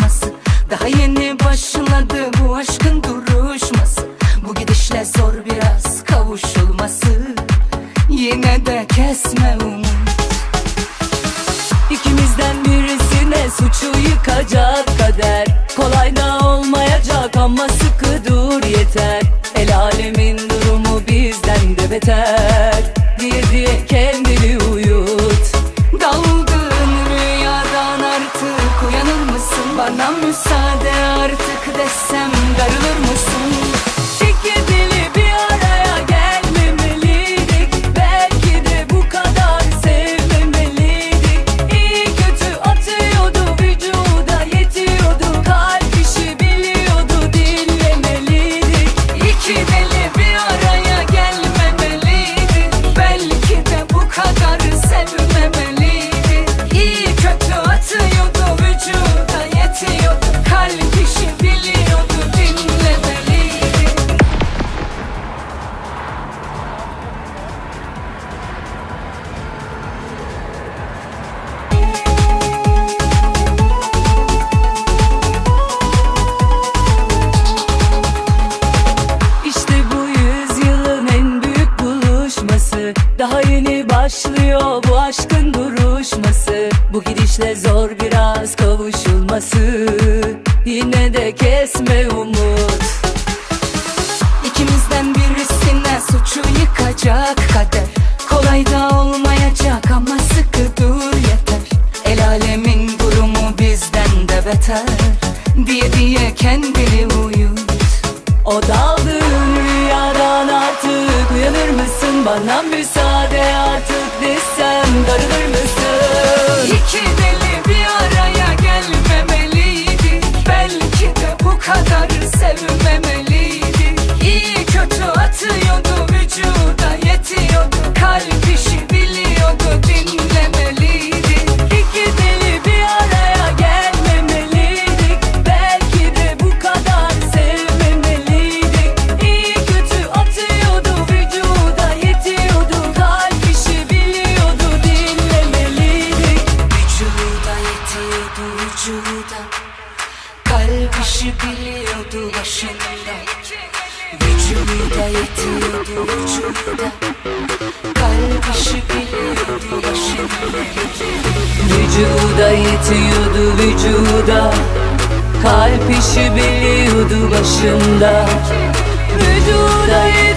konuşması Daha yeni başladı bu aşkın duruşması. Bu gidişle zor biraz kavuşulması. Yine de kesme umut. İkimizden birisine suçu yıkacak kader. Kolay da olmayacak ama sıkı dur yeter. El alemin durumu bizden de beter. Bu gidişle zor biraz kavuşulması. Yine de kesme umut. İkimizden birisinden suçu yıkacak kader. Kolay da olmayacak ama sıkı dur yeter. El alemin durumu bizden de beter. Diye diye kendini uyut. O daldığın rüyadan artık. Uyanır mısın? Bana müsaade artık desem. Darılır mısın? Kadar sevmemeliydi. İyi kötü atıyordu vücuda yetiyordu. Kalp işi biliyordu dinlemeliydi. İki deli bir araya gelmemeliydik. Belki de bu kadar sevmemeliydik. İyi kötü atıyordu vücuda yetiyordu. Kalp işi biliyordu dinlemeliydik. Vücuda yetiyordu vücuda İşi biliyordu başında. Vücuda yetiyordu vücuda. Kalp işi biliyordu başında. Vücuda yetiyordu vücuda. Kalp işi biliyordu başında. Vücuda yetiyordu